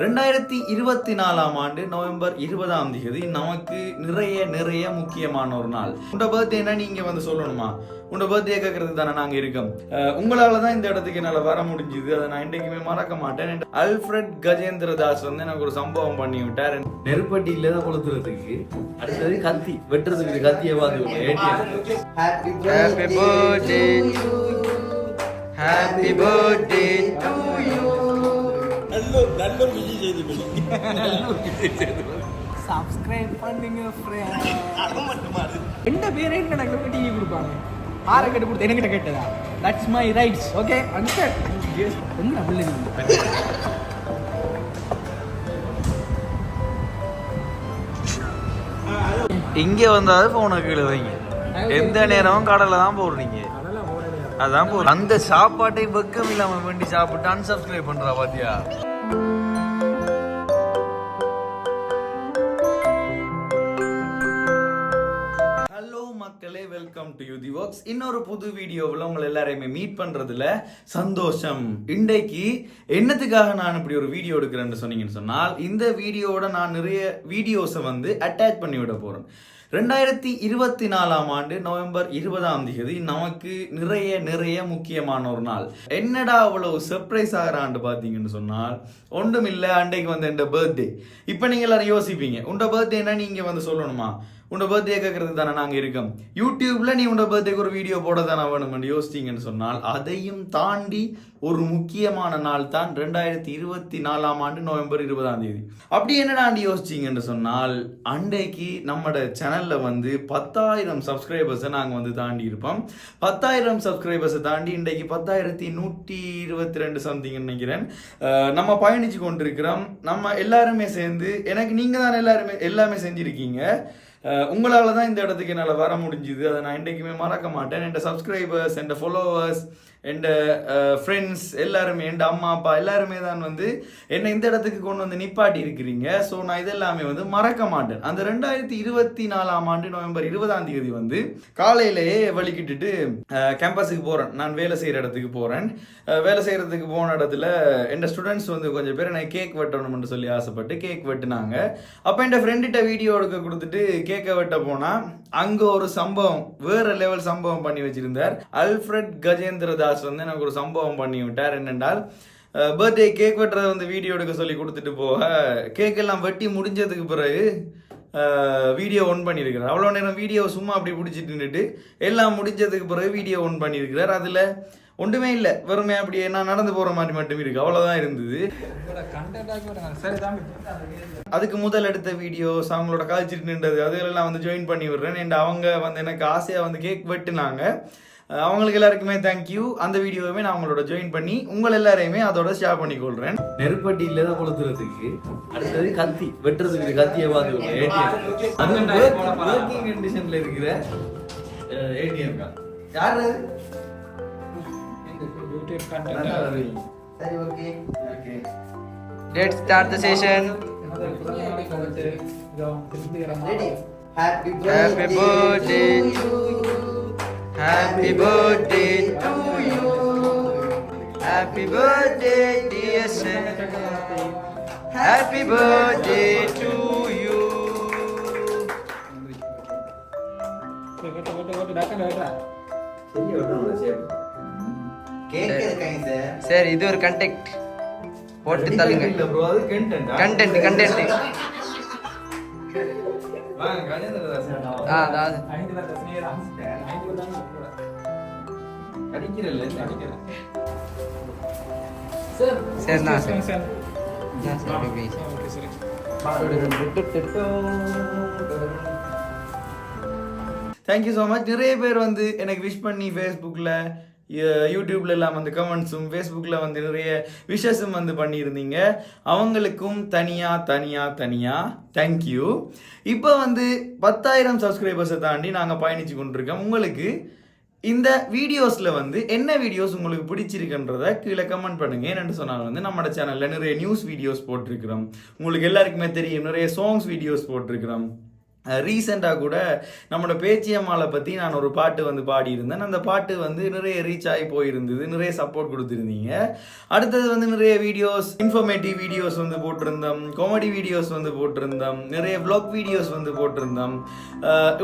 ரெண்டாயிரத்தி இருபத்தி நாலாம் ஆண்டு நவம்பர் இருபதாம் தேதி நமக்கு நிறைய நிறைய முக்கியமான ஒரு நாள். உங்க பர்த்டேனா நீங்க வந்து சொல்லணுமா? உங்க பர்த்டே கேட்கறதுக்கு தானே நாங்க இருக்கோம். உங்களால தான் இந்த இடத்துக்கு என்னால வர முடிஞ்சுது. அதை நான் என்றைக்குமே மறக்க மாட்டேன். அல்ஃபிரட் கஜேந்திர தாஸ் வந்து எனக்கு ஒரு சம்பவம் பண்ணி விட்டார். நெருப்பட்டியில தான் கொளுத்துறதுக்கு அடுத்தது கத்தி. வெட்டுறதுக்கு கத்தியை பார்த்து Happy Happy birthday to Happy birthday to you. நல்ல நல்ல ஒரு விஜய் செய்தி நல்ல ஒரு விஜய் செய்தி சப்ஸ்கிரைப் பண்ணுங்க ஃப்ரெண்ட் எந்த பேரே எனக்கு டிவி கொடுப்பாங்க ஆரை கட்டு கொடுத்து என்கிட்ட கேட்டதா that's my rights okay answer என்ன பிள்ளை இங்க வந்தாலும் போனை கீழே வைங்க எந்த நேரமும் கடல்ல தான் போடுறீங்க அதான் போடுற அந்த சாப்பாட்டை வெக்கம் இல்லாம வேண்டி சாப்பிட்டு அன்சப்ஸ்கிரைப் பண்றா பாத்தியா டு யூ தி ஒர்க்ஸ் இன்னொரு புது வீடியோவில் உங்களை எல்லாரையுமே மீட் பண்றதுல சந்தோஷம். இன்றைக்கு என்னத்துக்காக நான் இப்படி ஒரு வீடியோ எடுக்கிறேன்னு சொன்னீங்கன்னு சொன்னால் இந்த வீடியோவோட நான் நிறைய வீடியோஸை வந்து அட்டாச் பண்ணி விட போறேன். ரெண்டாயிரத்தி இருபத்தி நாலாம் ஆண்டு நவம்பர் இருபதாம் தேதி நமக்கு நிறைய நிறைய முக்கியமான ஒரு நாள். என்னடா அவ்வளவு சர்ப்ரைஸ் ஆகிறான்னு பார்த்தீங்கன்னு சொன்னால் ஒன்றும் இல்லை அன்றைக்கு வந்து என் பர்த்டே இப்போ நீங்கள் எல்லாரும் யோசிப்பீங்க உண்ட பர்த்டேனா நீங்கள் வந்து சொல்லணுமா? உன்னோட பர்த்டே கேட்கறதுக்கு தானே நாங்கள் இருக்கோம். யூடியூப்ல நீ உன்னோட பர்த்டேக்கு ஒரு வீடியோ போட தானே வேணும்னு யோசிச்சிங்கன்னு சொன்னால் அதையும் தாண்டி ஒரு முக்கியமான நாள் தான் ரெண்டாயிரத்தி இருபத்தி நாலாம் ஆண்டு நவம்பர் இருபதாம் தேதி. அப்படி என்னடாண்டி யோசிச்சிங்கன்னு சொன்னால் அன்றைக்கு நம்மட சேனல்ல வந்து பத்தாயிரம் சப்ஸ்கிரைபர்ஸை நாங்கள் வந்து தாண்டி இருப்போம். பத்தாயிரம் சப்ஸ்கிரைபர்ஸை தாண்டி இன்றைக்கு பத்தாயிரத்தி நூற்றி இருபத்தி ரெண்டு சம்திங் நினைக்கிறேன் நம்ம பயணிச்சு கொண்டிருக்கிறோம். நம்ம எல்லாருமே சேர்ந்து எனக்கு நீங்கள் தான் எல்லாருமே எல்லாமே செஞ்சுருக்கீங்க. உங்களால் தான் இந்த இடத்துக்கு என்னால் வர முடிஞ்சுது. அதை நான் என்றைக்குமே மறக்க மாட்டேன். என் சப்ஸ்கிரைபர்ஸ் என் ஃபாலோவர்ஸ் என் ஃப்ரெண்ட்ஸ் எல்லாருமே என் அம்மா அப்பா எல்லாருமே தான் வந்து என்னை இந்த இடத்துக்கு கொண்டு வந்து நிப்பாட்டி இருக்கிறீங்க. ஸோ நான் இதெல்லாமே வந்து மறக்க மாட்டேன். அந்த ரெண்டாயிரத்தி இருபத்தி நாலாம் ஆண்டு நவம்பர் இருபதாம் தேதி வந்து காலையிலேயே வலிக்கிட்டுட்டு கேம்பஸுக்கு போகிறேன் நான் வேலை செய்கிற இடத்துக்கு போகிறேன் வேலை செய்கிறதுக்கு போன இடத்துல என் ஸ்டூடெண்ட்ஸ் வந்து கொஞ்சம் பேர் நான் கேக் வெட்டணும்னு சொல்லி ஆசைப்பட்டு கேக் வெட்டினாங்க. அப்போ என் ஃப்ரெண்டுகிட்ட வீடியோ எடுக்க கொடுத்துட்டு கேக்கை வெட்ட போனா அங்க ஒரு சம்பவம் வேற லெவல் சம்பவம் பண்ணி வச்சிருந்தார். அல்ஃபிரட் கஜேந்திர தாஸ் வந்து எனக்கு ஒரு சம்பவம் பண்ணி விட்டார். என்னென்றால் பர்த்டே கேக் வெட்டுறதை வந்து வீடியோ எடுக்க சொல்லி கொடுத்துட்டு போக கேக் எல்லாம் வெட்டி முடிஞ்சதுக்கு பிறகு வீடியோ ஒன் பண்ணியிருக்கிறார். அவ்வளோ நேரம் வீடியோ சும்மா அப்படி பிடிச்சிட்டு நின்றுட்டு எல்லாம் முடிஞ்சதுக்கு பிறகு வீடியோ ஒன் பண்ணியிருக்கிறார். அதில் ஒன்றுமே இல்லை. வெறுமே அப்படியே நான் நடந்து போகிற மாதிரி மட்டும் இருக்கு. அவ்வளோதான் இருந்தது. அதுக்கு முதல் எடுத்த வீடியோஸ் அவங்களோட காய்ச்சிட்டு நின்றது அதுகளெல்லாம் வந்து ஜாயின் பண்ணி விடுறேன். and அவங்க வந்து எனக்கு ஆசையாக வந்து கேக் வெட்டுனாங்க. அவங்களுக்கு எல்லாருக்குமே தேங்க்யூ அந்த வீடியோவுமே நான் அவங்களோட ஜாயின் பண்ணி உங்கள் எல்லாரையுமே அதோட ஷேர் பண்ணி கொள்றேன். நெருப்பட்டியில தான் கொளுத்துறதுக்கு. அடுத்தது கத்தி. வெட்டுறதுக்கு கத்தியை பார்த்து ஒர்க்கிங் கண்டிஷன்ல இருக்கிற ஏடிஎம் யாரு நல்லா வருவீங்க. சரி okay okay Let's start the session. Ready Happy birthday to Happy birthday to you. Happy birthday, dear son. Happy birthday to you. சரி இது ஒரு கண்டெக்ட் போட்டு தள்ளுங்க கண்டென்ட் கண்டென்ட் அதாவது. சரிண்ணா சரி. தேங்க்யூ ஸோ மச் நிறைய பேர் வந்து எனக்கு விஷ் பண்ணி ஃபேஸ்புக்கில் யூடியூப்ல எல்லாம் வந்து கமெண்ட்ஸும் ஃபேஸ்புக்கில் வந்து நிறைய விஷஸும் வந்து பண்ணியிருந்தீங்க. அவங்களுக்கும் தனியாக தனியாக தனியாக தேங்க்யூ இப்போ வந்து பத்தாயிரம் சப்ஸ்கிரைபர்ஸை தாண்டி நாங்கள் பயணிச்சு கொண்டிருக்கோம். உங்களுக்கு இந்த வீடியோஸில் வந்து என்ன வீடியோஸ் உங்களுக்கு பிடிச்சிருக்குன்றத கீழே கமெண்ட் பண்ணுங்கள் என்னென்னு சொன்னால் வந்து நம்மளோட சேனலில் நிறைய நியூஸ் வீடியோஸ் போட்டிருக்கிறோம். உங்களுக்கு எல்லாருக்குமே தெரியும் நிறைய சாங்ஸ் வீடியோஸ் போட்டிருக்கிறோம். ரீசெண்டாக கூட நம்மளோட பேச்சியம்மாளை பற்றி நான் ஒரு பாட்டு வந்து பாடியிருந்தேன். அந்த பாட்டு வந்து நிறைய ரீச் ஆகி போயிருந்தது. நிறைய சப்போர்ட் கொடுத்துருந்தீங்க. அடுத்தது வந்து நிறைய வீடியோஸ் இன்ஃபர்மேட்டிவ் வீடியோஸ் வந்து போட்டிருந்தோம். காமெடி வீடியோஸ் வந்து போட்டிருந்தோம். நிறைய vlog வீடியோஸ் வந்து போட்டிருந்தோம்.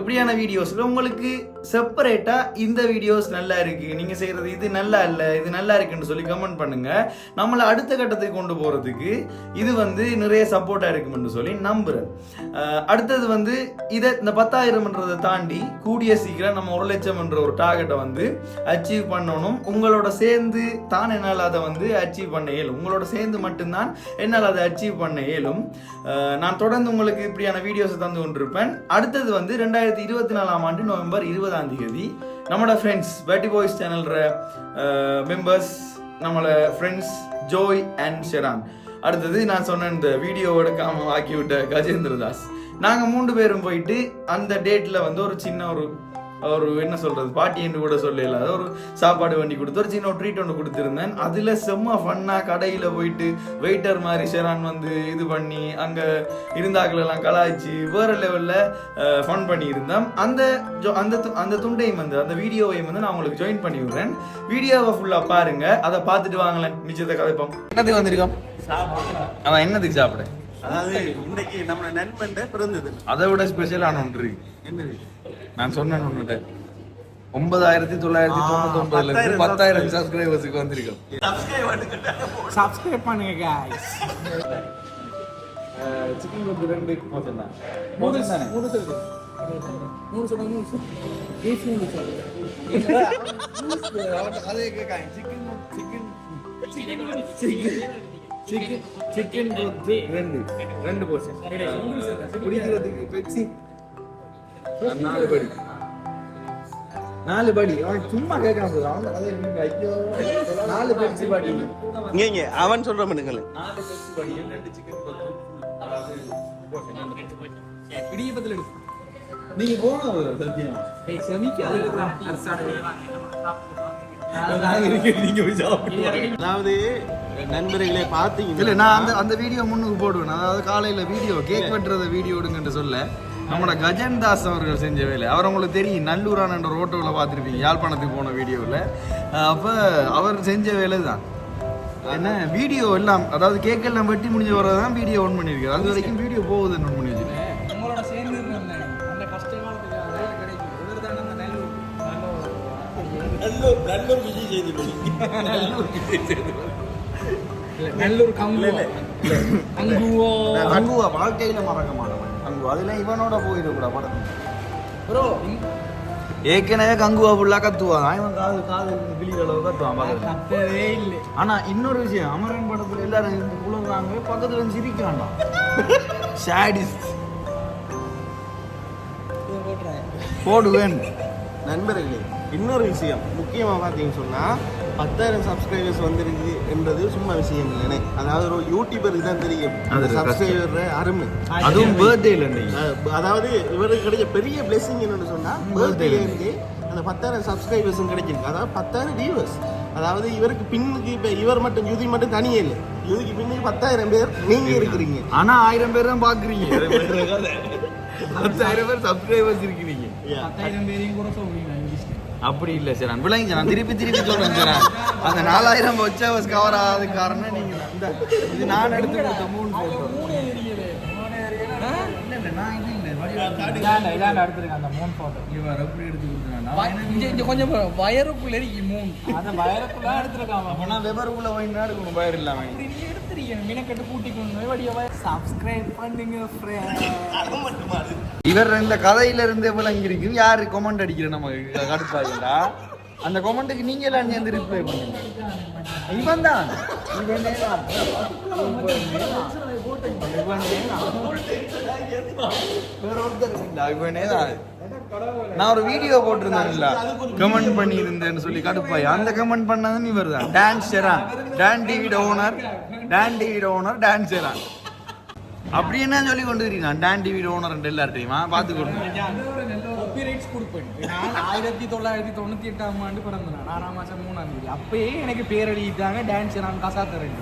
இப்படியான வீடியோஸில் உங்களுக்கு செப்பரேட்டாக இந்த வீடியோஸ் நல்லா இருக்குது நீங்கள் செய்கிறது இது நல்லா இல்லை இது நல்லா இருக்குன்னு சொல்லி கமெண்ட் பண்ணுங்கள் நம்மளை அடுத்த கட்டத்துக்கு கொண்டு போகிறதுக்கு இது வந்து நிறைய சப்போர்ட்டாக இருக்கும்னு சொல்லி நம்புகிறேன் அடுத்தது வந்து இதை இந்த பத்தாயிரம்ன்றதை தாண்டி கூடிய சீக்கிரம் நம்ம ஒரு லட்சம்ன்ற ஒரு டார்கெட்டை வந்து அச்சீவ் பண்ணணும். உங்களோட சேர்ந்து தான் என்னால் அதை வந்து அச்சீவ் பண்ண இயலும். உங்களோட சேர்ந்து மட்டும்தான் என்னால் அதை அச்சீவ் பண்ண இயலும். நான் தொடர்ந்து உங்களுக்கு இப்படியான வீடியோஸை தந்து கொண்டிருப்பேன். அடுத்தது வந்து ரெண்டாயிரத்தி இருபத்தி நாலாம் ஆண்டு நவம்பர் இருபது இருபதாம் தேதி நம்மளோட ஃப்ரெண்ட்ஸ் பேட்டி பாய்ஸ் சேனல்ற மெம்பர்ஸ் நம்மளோட ஃப்ரெண்ட்ஸ் ஜோய் அண்ட் ஷெரான் அடுத்தது நான் சொன்ன இந்த வீடியோ எடுக்காம ஆக்கி விட்ட கஜேந்திர தாஸ் நாங்கள் மூன்று பேரும் போயிட்டு அந்த டேட்டில் வந்து ஒரு சின்ன ஒரு ஒரு என்ன சொல்றது? பாட்டி என்று கூட சொல்ல இல்லாத ஒரு சாப்பாடு வண்டி கொடுத்து ஒரு சின்ன ஒரு ட்ரீட் ஒன்று கொடுத்துருந்தேன். அதில் செம்ம ஃபன்னாக கடையில் போயிட்டு வெயிட்டர் மாதிரி ஷெரான் வந்து இது பண்ணி அங்கே இருந்தாக்கள் எல்லாம் கலாய்ச்சி வேறு லெவலில் ஃபன் பண்ணியிருந்தோம். அந்த ஜோ- அந்த து- அந்த துண்டையும் வந்து அந்த வீடியோவையும் வந்து நான் உங்களுக்கு ஜாயின் பண்ணி விடுறேன். வீடியோவை ஃபுல்லாக பாருங்க. அதை பார்த்துட்டு வாங்களேன். மிச்சத்தை கதைப்போம். என்னத்துக்கு வந்திருக்கோம்? அவன் என்னதுக்கு சாப்பிட? அதாவது இன்னைக்கு நம்ம நண்பன் பிறந்தது. அதை விட ஸ்பெஷலான ஒன்று என்னது? நான் சொன்னேன் ஒன்று ஒன்பதாயிரத்தி தொள்ளாயிரத்தி தொண்ணூத்தி ஒன்பதுல இருந்து பத்தாயிரம் சப்ஸ்கிரைபர்ஸுக்கு வந்திருக்கோம். சப்ஸ்கிரைப் பண்ணுங்க. Guys. சிக்கன் வந்து ரெண்டு மோசம் தான்? மூணு மூணு சொல்லு மூணு சொல்லு மூணு பீஃப் மூணு சொல்லு அதே கேட்காங்க சிக்கன் சிக்கன் சிக்கன் சிக்கன் கொத்து ரெண்டு. ரெண்டு போர்ஷன் குடிக்கிறதுக்கு பெப்சி. நாலு படி. நாலு படி. அவன் சும்மா கேட்காம அவன் ஐயோ. நாலு பெப்சி படி. இங்க இங்க. அவன் சொல்ற பண்ணுங்கள நாலு பெப்சி படி. ரெண்டு சிக்கன் இடியப்பத்தில் எடுக்கும் நீங்க போகணும் சத்தியம் அதாவது நண்பர்களே பாத்தீங்க இல்ல நான் அந்த அந்த வீடியோ முன்னுக்கு போடுவேன். அதாவது காலையில வீடியோ கேக் வெட்டுறத வீடியோ எடுங்கன்னு சொல்ல. நம்மளோட கஜன் தாஸ் அவர்கள் செஞ்ச வேலை. அவர் உங்களுக்கு தெரியும் நல்லூரான ரோட்டோவில் பார்த்துருப்பீங்க யாழ்ப்பாணத்துக்கு போன வீடியோவில் அப்போ அவர் செஞ்ச வேலை தான் என்ன வீடியோ எல்லாம் அதாவது கேக் எல்லாம் வெட்டி முடிஞ்ச வர தான் வீடியோ ஒன் பண்ணியிருக்காரு. அது வரைக்கும் வீடியோ போகுதுன்னு ஒன் பண்ணி வச்சிருக்கேன் உங்களோட சேர்ந்து அந்த வேலை கிடைக்கும். நல்லூர். நல்லூர் விஜய் செய்தி நல்லூர் கங்குவா. கங்குவா. அங்குவா வாழ்க்கையில மறக்க மாட்டேன் அங்குவா அதுல இவனோட போயிடக்கூடாது படத்துக்கு ப்ரோ ஏற்கனவே கங்குவா ஃபுல்லாக கத்துவான். இவன் காது காது கிளிகள கத்துவான் பக்கத்துல. கத்ததே இல்லை. ஆனா இன்னொரு விஷயம். அமரன் படத்துல எல்லாரும் இருந்து உழுவுறாங்க பக்கத்துல இருந்து சிரிக்க வேண்டாம். சாடிஸ்ட் போடுவேன். நண்பர்களே இன்னொரு விஷயம். முக்கியமா பாத்தீங்கன்னு சொன்னா பத்தாயிரம் சப்ஸ்கிரைபர்ஸ் வந்திருக்கு என்றது சும்மா விஷயம் இல்லைனே. அதாவது ஒரு யூடியூபருக்கு தான் தெரியும். அந்த சப்ஸ்கிரைபர் அருமை. அதுவும் பர்த்டேல அஹ் அதாவது இவருக்கு கிடைச்ச பெரிய பிளெஸிங் என்னன்னு சொன்னா பர்த்டேல இருந்து அந்த பத்தாயிரம் சப்ஸ்கிரைபர்ஸும் கிடைச்சிருக்கு. அதாவது பத்தாயிரம் வியூவர்ஸ் அதாவது இவருக்கு பின்னுக்கு இப்ப இவர் மட்டும் யுதி மட்டும் தனியே இல்லை. யுதிக்கு பின்னுக்கு பத்தாயிரம் பேர் நீங்க இருக்கிறீங்க. ஆனா ஆயிரம் பேர் தான் பாக்குறீங்க. பத்தாயிரம் பேர் சப்ஸ்கிரைபர்ஸ் இருக்கிறீங்க. பத்தாயிரம் பேரையும் கூட சொல்லுவீங்க அப்படி இல்ல சார். நான் விளங்கி நான் திருப்பி திருப்பி சொல்றேன் சார். அந்த நாலாயிரம் வச்சவர்ஸ் கவர் ஆகாத காரணம் நீங்க. இந்த இது நான் எடுத்து கொடுத்த மூணு போட்டோ கொஞ்சம் வயருக்குள்ள இருக்கு மூணு அந்த வயருக்குள்ள எடுத்துருக்காங்க வெவருக்குள்ள போய் எடுக்கணும்? பயிர் இல்லாம. எடுத்துருக்கீங்க மீனக்கட்டு கூட்டி கொண்டு வடிய சப்ஸ்கிரைப் பண்ணுங்க இவர் இந்த கதையில இருந்து விளங்கி இருக்கு யாரு கமெண்ட் அடிக்கிற நமக்கு கடுப்பாங்களா அந்த கமெண்ட்டுக்கு நீங்க எல்லாம் சேர்ந்து ரிப்ளை பண்ணுங்க. இவன் தான் இவன் இவனே தான். நான் ஒரு வீடியோ போட்டிருந்தேன்ல. கமெண்ட் பண்ணி இருந்தேன்னு சொல்லி கடுப்பாய் அந்த கமெண்ட் பண்ணதும் இவர் தான் டான்ஸ் செரான் டான் டிவிட ஓனர் டான் டிவிட ஓனர் டான்ஸ் செரான் அப்படி என்ன சொல்லி கொண்டு வரீங்க டான் டிவிட ஓனர் எல்லாரும் தெரியுமா பார்த்துக்கொண்டு காப்பிரைட்ஸ் கொடுப்பேன். நான் ஆயிரத்தி தொள்ளாயிரத்தி தொண்ணூத்தி எட்டாம் ஆண்டு பிறந்தேன். ஆறாம் மாசம் மூணாம் தேதி. அப்பயே எனக்கு பேர் எழுதிட்டாங்க டான்ஸ் நான் கசாத்த ரெண்டு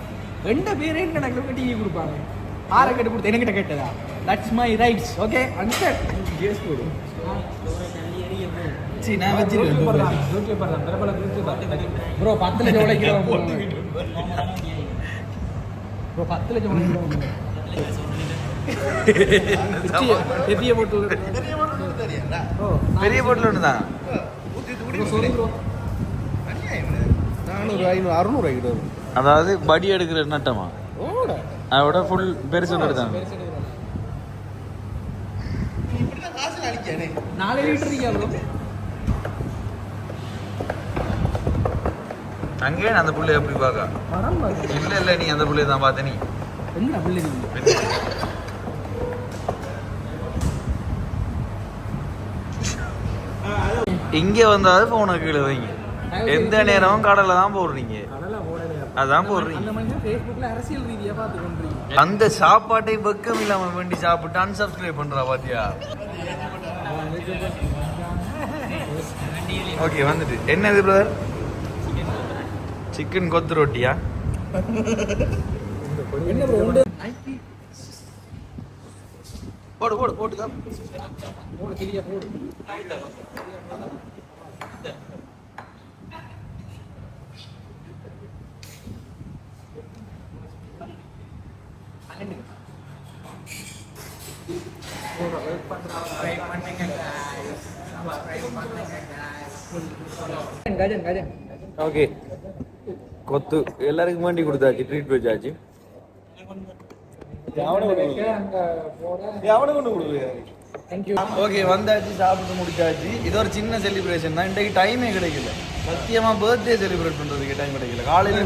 ரெண்டு பேரே எனக்கு டிவி கொடுப்பாங்க. ஆரை கட்டு கொடுத்து என்கிட்ட கேட்டதா? That's my rights okay understand case போடு ப்ரோ பத்து லட்சம் உழைக்கிறோம் ப்ரோ பத்து லட்சம் உழைக்கிறோம் பெரிய போட்டு போட்டில் ஒன்று தான் நானூறு ஐநூறு அறுநூறு வரும் அதாவது படி எடுக்கிற நட்டமா அதோட ஃபுல் பெருசு எடுத்தாங்க. நாலு லிட்டர் இருக்கா ப்ரோ அங்கேயே அந்த புள்ளைய எப்படி பார்க்க? இல்ல இல்ல நீ அந்த புள்ளைய தான் பார்த்த நீ. என்ன பிள்ளை நீங்க? இங்க வந்தாது போனை கீழே வைங்க. எந்த நேரமும் கடல்ல தான் போடுறீங்க. அதான் போடுறீங்க. அந்த சாப்பாட்டை வெக்கம் இல்லாம வேண்டி சாப்பிட்டு அன்சப்ஸ்கிரைப் பண்றா பாத்தியா? ஓகே வந்துட்டு. என்னது பிரதர் சிக்கன் கொத்து ரொட்டியா? என்ன ப்ரோ உண்டு? போடு போடு போட்டுக்கா. போடு ஓகே கொத்து எல்லாருக்கும் வேண்டி கொடுத்தாச்சு ட்ரீட் வச்சாச்சு அவனை கொண்டு கொடுக்குறியா தேங்க்யூ ஓகே வந்தாச்சு சாப்பிட்டு முடிச்சாச்சு. இது ஒரு சின்ன செலிப்ரேஷன் தான். இன்றைக்கு டைமே கிடைக்கல. சத்தியமா பர்த்டே செலிப்ரேட் பண்றதுக்கு டைம் கிடைக்கல. காலையில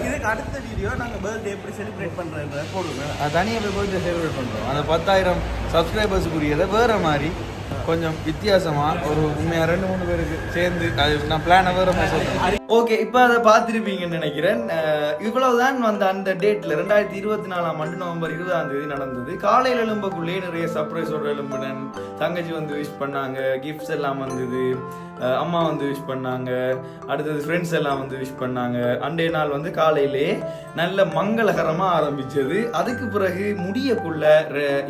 இதுக்கு அடுத்த வீடியோ நாங்க பர்த்டே எப்படி செலிப்ரேட் பண்றேன் போடுங்க. அது தனியாக போய் பர்த்டே செலிப்ரேட் பண்றோம். அந்த பத்தாயிரம் சப்ஸ்கிரைபர்ஸுக்குரியதை வேற மாதிரி. கொஞ்சம் வித்தியாசமா ஒரு உண்மையா ரெண்டு மூணு பேருக்கு சேர்ந்து அது நான் பிளானை வேற சொல்றேன். ஓகே இப்போ அதை பார்த்துருப்பீங்கன்னு நினைக்கிறேன். இவ்வளவுதான் வந்த அந்த டேட்ல ரெண்டாயிரத்தி இருபத்தி நாலாம் ஆண்டு நவம்பர் இருபதாம் தேதி நடந்தது. காலையில் எழும்பக்குள்ளேயே நிறைய சர்ப்ரைஸோட எழும்பினேன். தங்கச்சி வந்து விஷ் பண்ணாங்க கிஃப்ட்ஸ் எல்லாம் வந்தது. அம்மா வந்து விஷ் பண்ணாங்க. அடுத்தது ஃப்ரெண்ட்ஸ் எல்லாம் வந்து விஷ் பண்ணாங்க. அன்றைய நாள் வந்து காலையிலே நல்ல மங்களகரமாக ஆரம்பிச்சது. அதுக்கு பிறகு முடியக்குள்ள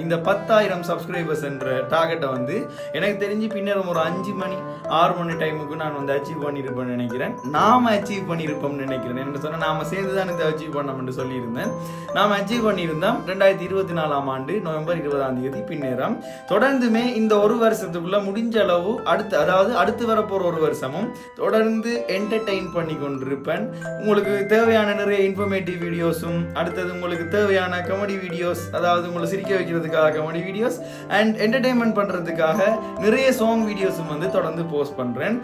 இந்த பத்தாயிரம் சப்ஸ்கிரைபர்ஸ் என்ற டார்கெட்டை வந்து எனக்கு தெரிஞ்சு பின்னர் ஒரு அஞ்சு மணி ஆறு மணி டைமுக்கு நான் வந்து அச்சீவ் பண்ணியிருப்பேன்னு நினைக்கிறேன். நாம் அச்சீவ் பண்ணியிருப்போம்னு நினைக்கிறேன். என்ன சொன்னால் நாம சேர்ந்து தான் இதை அச்சீவ் பண்ணோம்னு சொல்லியிருந்தேன். நாம் அச்சீவ் பண்ணியிருந்தோம் ரெண்டாயிரத்தி இருபத்தி நாலாம் ஆண்டு நவம்பர் இருபதாம் தேதி பின்னேறம் தொடர்ந்துமே இந்த ஒரு வருஷத்துக்குள்ள முடிஞ்ச அளவு அடுத்து அதாவது அடுத்து வரப்போகிற ஒரு வருஷமும் தொடர்ந்து என்டர்டெயின் பண்ணி கொண்டிருப்பேன். உங்களுக்கு தேவையான நிறைய இன்ஃபர்மேட்டிவ் வீடியோஸும் அடுத்தது உங்களுக்கு தேவையான கமெடி வீடியோஸ் அதாவது உங்களை சிரிக்க வைக்கிறதுக்காக கமெடி வீடியோஸ் அண்ட் என்டர்டெயின்மெண்ட் பண்ணுறதுக்காக நிறைய சாங் வீடியோஸும் வந்து தொடர்ந்து போஸ்ட் பண்றேன்.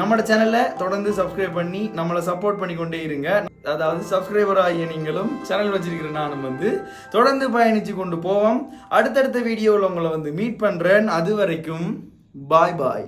நம்மளோட சேனலை தொடர்ந்து சப்ஸ்கிரைப் பண்ணி நம்மளை சப்போர்ட் பண்ணி கொண்டே இருங்க. அதாவது சப்ஸ்கிரைபர் ஆகிய நீங்களும் சேனல் வச்சிருக்கிற நானும் வந்து தொடர்ந்து பயணித்து கொண்டு போவோம். அடுத்தடுத்த வீடியோவில் உங்களை வந்து மீட் பண்றேன். அது வரைக்கும் பாய் பாய்